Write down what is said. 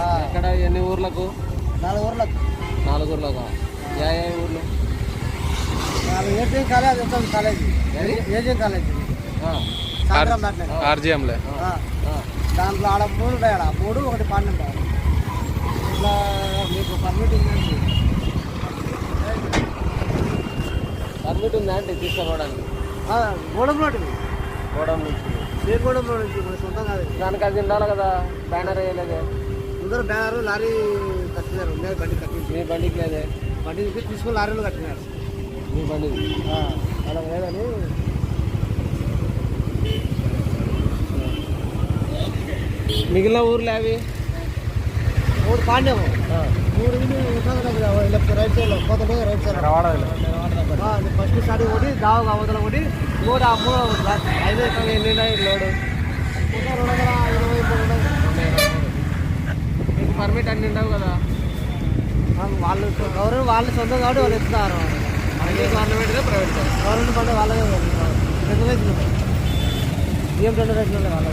ఆ. ఎక్కడ? ఎన్ని ఊర్లకు? నాలుగు ఊర్లకు. నాలుగు ఊర్లకు? ఏ ఏ ఊర్లు? నాలుగు కాలేజ్ కాలేజ్. సాయంత్రం. ఆర్జీఎంలే. దాంట్లో ఆడ మూడు ఉంటాయి ఆడ. మూడు ఒకటి పన్నెండు. ఇట్లా మీకు పర్మిట్ ఉందండి పర్మిట్ ఉందా అంటే తీసుకోవడానికి గూడెం గోడం నుంచి. శ్రీగూడెం రోడ్ నుంచి? మన సొంతం కాదు దానికి అది ఉండాలి కదా బ్యానర్ వేయలేదే. ముందర బ్యానర్ లారీ కట్టినారు ఉండేది బండి కట్టించి. మీ బండికి లేదే. బండి తీసి తీసుకుని లారీలు కట్టినారు. మీ బండికి ఆ, అలా లేదని. మిగిలిన ఊర్లు అవి? మూడు పాండ్యము. మూడు ఇల్లు ఉంటుంది రైట్ సైడ్లో పోతే రైట్ సైడ్ ఫస్ట్ స్టార్టింగ్ ఒకటి దావ అవతల ఒకటి మూడు ఆ మూడు ఐదు ఇక్కడ ఎన్ని ఉన్నాయి? లోడు. రెండు వందల ఇరవై మీకు పర్మిట్ అన్ని ఉండవు కదా. వాళ్ళు గవర్నమెంట్ వాళ్ళు సొంతం కాబట్టి వాళ్ళు ఇస్తారు మనకి గవర్నమెంట్గా ప్రైవేట్ గవర్నమెంట్ పండుగ వాళ్ళే రెండు రైతులు ఉన్నాయి బియ్యం రెండు రైతులు ఉన్నాయి వాళ్ళ